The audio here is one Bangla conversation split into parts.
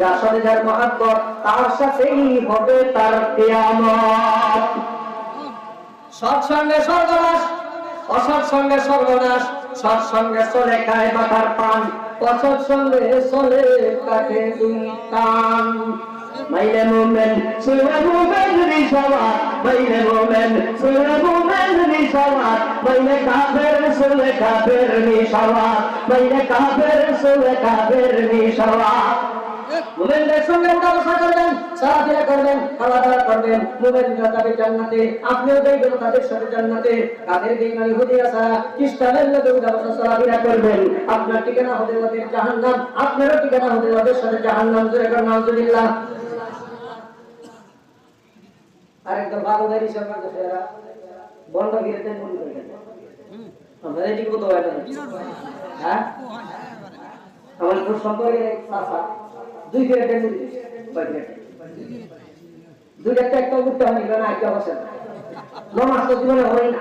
যার সাথে যার মহাব্বত, তার সাথেই হবে তার কিয়ামত। সৎসঙ্গে স্বর্গনাশ অসৎসঙ্গে সর্বনাশ সৎসঙ্গে চলে খায় মাথার পান অসৎ সঙ্গে চলে কাটে দুই কান। মাইলে মোমেন, সুরে মোমেন নিশাবাত মাইলে মোমেন, সুরে মোমেন নিশাবাত মাইলে কাফের, সুরে কাফের নিশাবাত মাইলে কাফের, সুরে কাফের উঠাবসা করবেন যাবে আপনার ঠিকানা ওদের জাহান্নাম। আপনারও ঠিকানা হবে ওদের সাথে জাহান্নাম। নাউজুবিল্লাহ। গাড়ি সরকার এরা বন্ধ গিয়ে মনে করে আমরা এদিকে কত হয় না? হ্যাঁ? আমার খুব সম্পর্কে এক দুই ফেরে দুইটা তো একটা উঠতে হয়নি কারণ আজকে অবসর নামাজ তো জীবনে হয় না।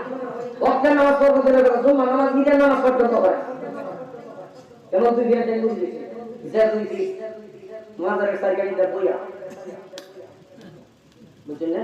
অক্ষের নামাজ পড়ব দিলে জুম্মা নামাজ নিজের নামাজ পর্যন্ত করে এমন দুই ফেরে টেনে যে দুই মাদারের সাইকেলটা বইয়া। বুঝছেন না?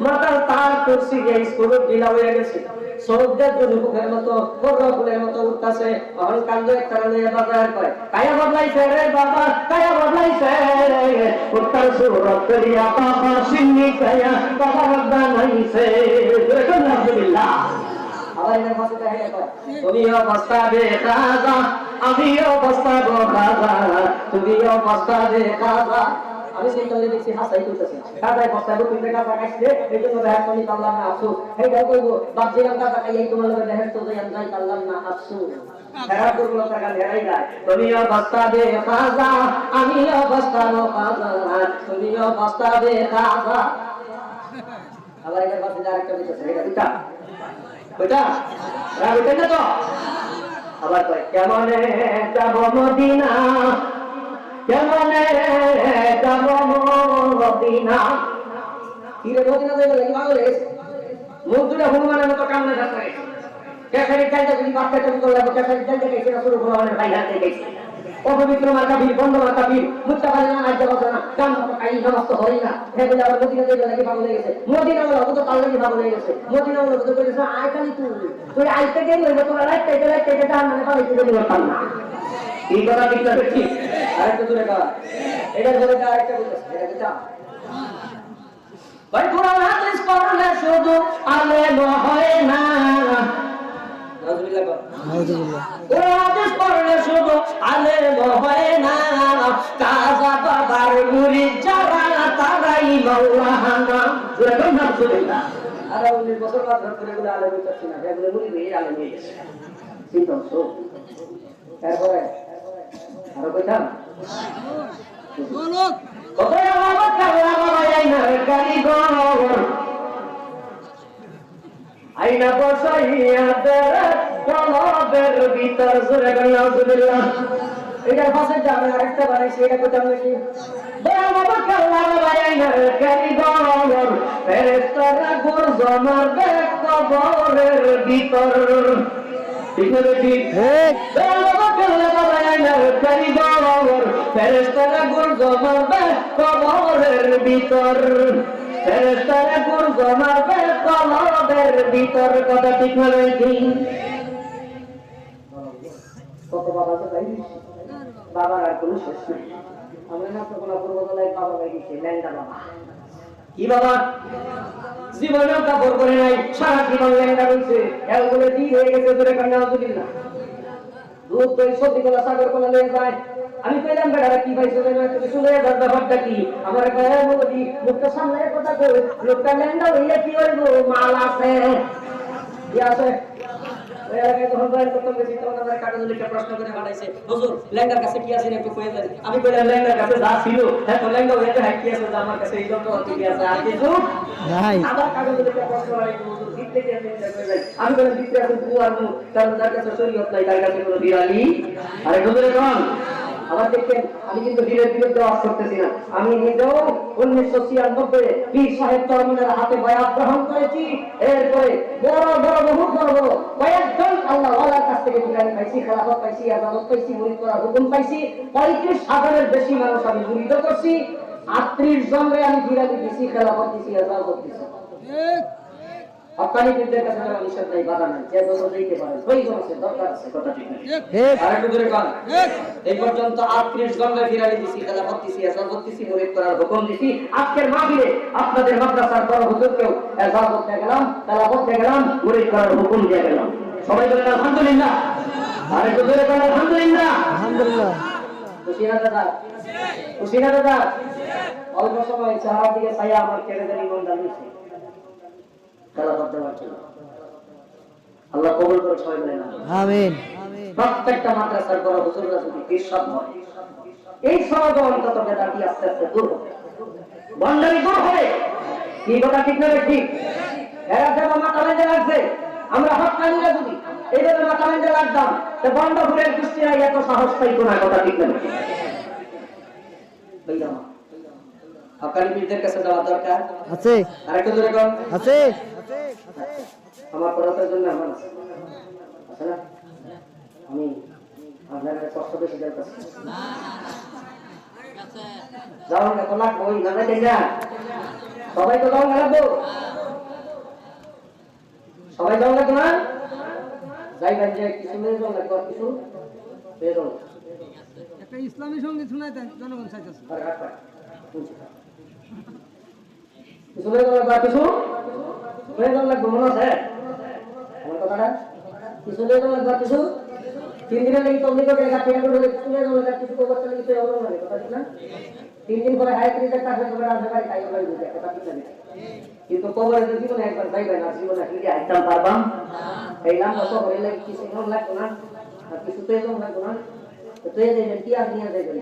মাথার তার কুরসি গিয়ে স্কুলে ঢিলা হয়ে গেছে। সৌদের জন্য মতো বড় মতো অহন কান্দ একটা লইয়া বাজার কয়, কায়া রে বাবা, কায়া উত্তর করিয়া বাবা কায়া, বাবা আমি তলে দেখছি হাসাই করতেছি কাদায় বস্তাবো তুমি কাদা খাইছে এই জন্য দেখা করি পারলাম না আসু এই গল্প কইবো বাপজিরাম কাদা খাই এই তোমার লগে দেখা তো যাই যাই পারলাম না খাজা আবার এর যাব মদিনা? কেমনে যাব মদিনা? কি রে মদিনা যাইবে লাগি? লেগেছে মুখ দুটা হনুমানের মতো কামনে যাচ্ছে কেসারি চাইতে যদি বাচ্চা চুরি করলে কেসারি চাইতে গেছে শুরু হনুমানের ভাই হাতে গেছে। অপবিত্র মার্কা বীর বন্ধ মার্কা বীর মুক্তা পারে না আজ বসে না কাম কাই সমস্ত হই না। হে বলে আবার মদিনা যাইবে লাগি ভালো লেগেছে মদিনা বলে অত তার লাগি ভালো লেগেছে মদিনা বলে তো কইছে আই খালি তুই। তুই আইতে গেলি তোরা রাইতে গেলে জান মানে তুই না। এই কথা ঠিক না ঠিক আরেকটা দূরে এটা ধরে কা আরেকটা এটা কি চাও ভাই কোরআন হাদিস পড়লে শুধু আলেম হয় না। কর। কোরআন হাদিস পড়লে শুধু আলেম হয় না। কাজা বাবার মুড়ি যারা তারাই মাওলানা। জোরে কর আর উনিশ বছর বাদ ধরে এগুলো আলেম হইতেছে না। এগুলো মুড়ি আলেম হয়ে গেছে। চিন্তা তো আরও কইতাম আইনা বসাইয়া দেয় ভিতর জোরে গেল আলহামদুলিল্লাহ এটার যাবে আরেকটা বানাইছি এটা কোথাও নাকি? ভিতর। ঠিক না ঠিক ঠিক ফেরেস্তারা গুর জমাবে কবরের কি কত বাবা তো তাই বাবার আর কোনো শেষ নেই। না বাবা দিচ্ছে ল্যাংটা বাবা। কি বাবা? কাপড় করে নাই, সারা জীবন ল্যাংটা রয়েছে দিয়ে হয়ে গেছে ধরে কান্না আলহামদুলিল্লাহ দুধ দই সবজি কলা সাগর কলা লেগে যায় আমি কইলাম বেড়ারা কি ভাই শুনে না তুমি শুনে যার ব্যাপারটা কি? আমার গায়ে বলি মুখটা সামনে কথা কই। লোকটা ল্যাংটা হইয়া কি হইব? মাল আছে। কি আছে? আমার আমি কিন্তু বীরের বিরুদ্ধে আওয়াজ করতেছি না আমি নিজেও উনিশশো ছিয়ানব্বই পীর সাহেব চরমনের হাতে বয়াত গ্রহণ করেছি এরপরে বড় বড়, বহু বড় বড় কয়েকজন আল্লাহ ওয়ালার কাছ থেকে বিরানি পাইছি খেলাফত পাইছি আদালত পাইছি মুরিদ করার হুকুম পাইছি পঁয়ত্রিশ হাজারের বেশি মানুষ আমি মুরিদ করছি। আটত্রিশ জনরে আমি বিরানি দিছি খেলাফত দিছি আদালত দিছি হকানিদের কাছে যারা নিষেধ নাই বাধা নাই যে যত দিতে পারে প্রয়োজন আছে দরকার আছে। কথা ঠিক না ঠিক। আরেকটু কান। এই পর্যন্ত 38 জনকে ফিরানি দিছি খেলাফত দিছি এজাজত দিছি মুরিদ করার হুকুম দিছি। আজকের মাহফিলে আপনাদের মাদ্রাসার বড় হুজুরকেও এজাজত দিয়ে গেলাম খেলাফত দিয়ে গেলাম মুরিদ করার হুকুম দিয়ে গেলাম। সবাই বলেন আলহামদুলিল্লাহ। আরেকটু করে কান আলহামদুলিল্লাহ। আলহামদুলিল্লাহ। খুশি না দাদা। খুশি না দাদা। অল্প সময় চাহার দিকে ছায়া আমার কেড়ে দেন ইমান দাঁড়িয়েছে খেলাফত দেওয়ার জন্য আল্লাহ কবুল করে সবাই বলেন আমিন। আমিন। প্রত্যেকটা মাদ্রাসার বড় হুজুররা যদি বিশ্বাস হয় এই সমাজে অন্তত আস্তে আস্তে দূর হবে। বন্ডারি দূর হবে। কি কথা ঠিক না ঠিক? এরা যেমন মাথা লাগছে আমরা হকানিরা যদি এইভাবে মাথা বেঁধে লাগতাম তো বন্ড ফুলের দৃষ্টিরা এত সাহস পাইতো না কথা ঠিক না। হকানি বীরদের কাছে যাওয়া দরকার। আছে। আরেকটু দূরে কর আছে। আমার পড়াতের জন্য আমার আছে। না? আমি আপনার কষ্ট বেশি দরকার যাও না তো লাগবো না দেন না। সবাই তো যাও না লাগবো। সবাই যাও লাগবো না? ভাই যে কিছু যাও লাগবো আর কিছু যাও একটা ইসলামী সংগীত শোনাই দেন জনগণ চাইতেছে। কিছু যাও লাগবো আর কিছু? মেয়ে যাও লাগবো মনে আছে? আমার কথাটা? কিছু মেয়ে যাও লাগবো কিছু? তিন দিনের লেগে তবলিগ করে গা থেকে করে কিছু মেয়ে যাও লাগবো কিছু করবার চলে কিছু হবে না কথা ঠিক না? তিন দিন পরে হায়াত রিজেক্ট কাছে করে আসবে বাড়ি তাই বাড়ি কথা ঠিক না। কিন্তু কবরে জীবনে একবার যাইবে না জীবনে কি আইতাম পারবাম? এই নাম কত হয়ে লাগে কিছু নন লাগতো না আর কিছু তো এরকম লাগতো না তো তুই দেবেন কি আর নিয়ে যাবেন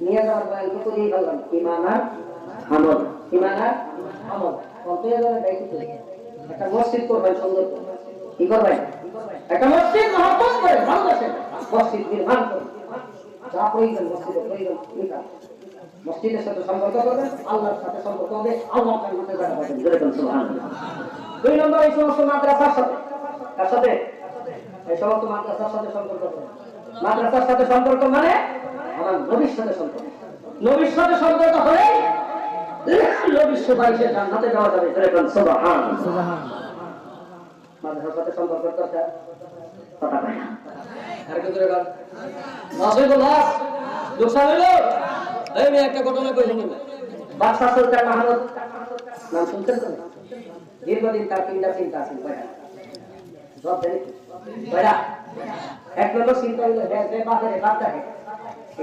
নিয়ে যাওয়ার বয়ান তো করেই ফেললাম ইমান আমল ইমান আমল কত যাবেন দায়িত্ব একটা মসজিদ করবেন সুন্দর। কি করবেন একটা মসজিদ মহব্বত করে ভালোবাসেন মসজিদ নির্মাণ করবেন যা প্রয়োজন মসজিদের প্রয়োজন নিকাম মসজিদের সাথে সম্পর্ক করবেন আল্লাহর সাথে সম্পর্ক হবে আল্লাহ আপনার মধ্যে দেখা পাবেন দুই নম্বর এই সমস্ত মাদ্রাসার সাথে কার সাথে? এই সমস্ত মাদ্রাসার সাথে সম্পর্ক মাদ্রাসার সাথে সম্পর্ক মানে আমার নবীর সাথে সম্পর্ক। নবীর সাথে সম্পর্ক হলে সাথে হইল? এই একটা ঘটনা নাম দীর্ঘদিন তার তিনটা চিন্তা আছে জব দেন কয়টা এক নম্বর চিন্তা হইল হ্যাঁ যে বাপের বাপটাকে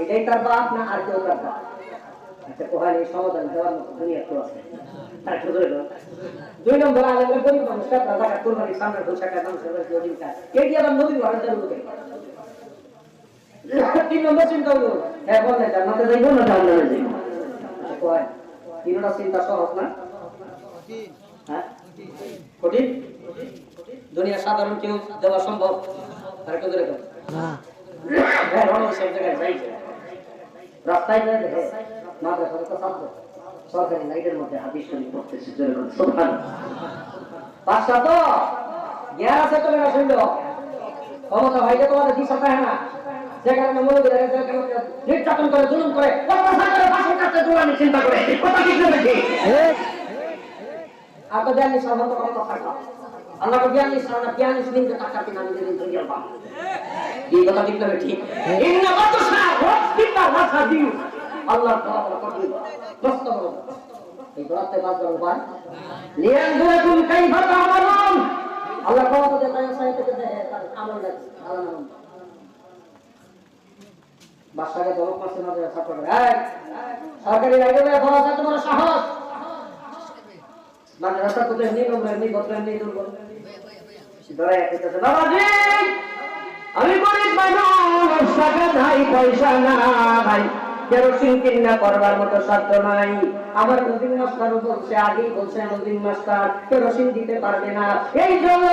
এটাই তার বাপ না আর কেউ তার বাপ? একটা কোহানি সমাধান দেওয়ার মতো দুনিয়া তো আছে। দুই নম্বর আলেমের গরিব মানুষ টাকা টাকা কোরবানির সামনে বসে টাকা মানুষের কাছে অধিক কে কি আবার নদীর ভাড়া চালু করে তিন নম্বর চিন্তা হলো হ্যাঁ বলে জান্নাতে যাইবো না জান্নাতে যাইবো কয় তিনটা চিন্তা সহজ না? হ্যাঁ? কঠিন? দুনিয়া সাধারণ কেউ দেওয়া সম্ভব? আর একটু ধরে রাস্তায় যায় দেখে মাদ্রাসার ছাত্র সরকারি লাইটের মধ্যে হাদিস শরীফ পড়তেছে জোরে বলুন সুবহানাল্লাহ। পাঁচটা তো জ্ঞান আছে তো না শুনলো ক্ষমতা ভাইকে তোমাদের দিশা পায় না। যে কারণে মনে করে নির্যাতন করে জুলুম করে অত্যাচার কাছে দৌড়ানি চিন্তা করে। কথা ঠিক না ঠিক ঠিক আর তো জ্ঞানী সাধারণত কথা না। আল্লাহ তো জ্ঞানী সাধারণ জ্ঞানী শুনিন যে টাকা কিনা নিজের দুনিয়ার বাপ এই কথা ঠিক না ঠিক? ইন্না বাতাসা ওয়াসবিকা ওয়াসাদিউ আল্লাহ তাআলা কথা দস্ত বলো এই দোয়াতে বাদ দাও, ভাই। লিয়ানজুরাকুম কাইফা তা'মালুন আল্লাহ কথা যে তাই সাইতে থেকে দেখে তার আমল দেখে আল্লাহ বাসাকে দলক মাসে মাঝে ছাত্র করে সরকারি লাইনে বলা যায় তোমার সাহস? মাদ্রাসা কোথায় নেই নম্বর নেই ভদ্র নেই দুর্বল দয়া আমি পয়সা নাই কেরোসিন কিনা করবার মতো সাধ্য নাই আমার নদীন মাস্টারও বলছে আগেই বলছে নদীন মাস্টার কেরোসিন দিতে পারবে না এই জন্য